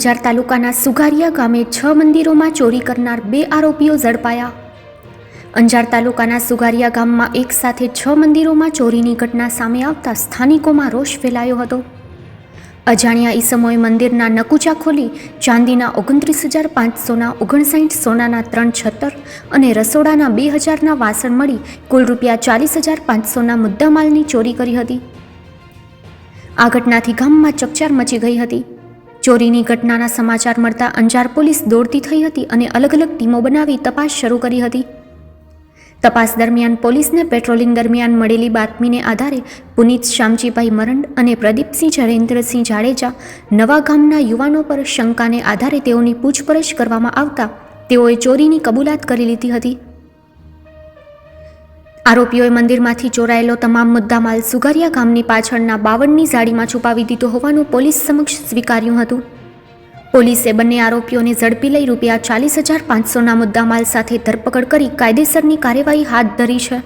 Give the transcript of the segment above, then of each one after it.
અંજાર તાલુકાના સુગારિયા ગામે છ મંદિરોમાં ચોરી કરનાર બે આરોપીઓ ઝડપાયા. અંજાર તાલુકાના સુગારિયા ગામમાં એક સાથે છ મંદિરોમાં ચોરીની ઘટના સામે આવતા સ્થાનિકોમાં રોષ ફેલાયો હતો. અજાણ્યા ઈસમોએ મંદિરના નકુચા ખોલી ચાંદીના ઓગણત્રીસ હજાર પાંચસોના ઓગણસાઠ સોનાના ત્રણ છત્તર અને રસોડાના બે હજારના વાસણ મળી કુલ રૂપિયા ચાલીસ હજાર પાંચસોના મુદ્દામાલની ચોરી કરી હતી. આ ઘટનાથી ગામમાં ચકચાર મચી ગઈ હતી. ચોરીની ઘટનાના સમાચાર મળતા અંજાર પોલીસ દોડતી થઈ હતી અને અલગ અલગ ટીમો બનાવી તપાસ શરૂ કરી હતી. તપાસ દરમિયાન પોલીસને પેટ્રોલિંગ દરમિયાન મળેલી બાતમીને આધારે પુનીત શ્યામજીભાઈ મરંડ અને પ્રદીપસિંહ જરેન્દ્રસિંહ જાડેજા નવા ગામના યુવાનો પર શંકાને આધારે તેઓની પૂછપરછ કરવામાં આવતા તેઓએ ચોરીની કબૂલાત કરી લીધી હતી. આરોપીઓએ મંદિરમાંથી ચોરાયેલો તમામ મુદ્દામાલ સુગારિયા ગામની પાછળના બાવળની ઝાડીમાં છુપાવી દીધો હોવાનું પોલીસ સમક્ષ સ્વીકાર્યું હતું. પોલીસે બંને આરોપીઓને ઝડપી લઈ રૂપિયા ચાલીસ હજાર પાંચસોના મુદ્દામાલ સાથે ધરપકડ કરી કાયદેસરની કાર્યવાહી હાથ ધરી છે.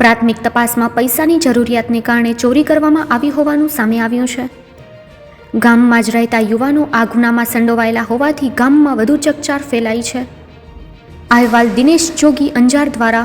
પ્રાથમિક તપાસમાં પૈસાની જરૂરિયાતને કારણે ચોરી કરવામાં આવી હોવાનું સામે આવ્યું છે. ગામમાં જ રહેતા યુવાનો આ ગુનામાં સંડોવાયેલા હોવાથી ગામમાં વધુ ચકચાર ફેલાઈ છે. અહેવાલ દિનેશ જોગી અંજાર દ્વારા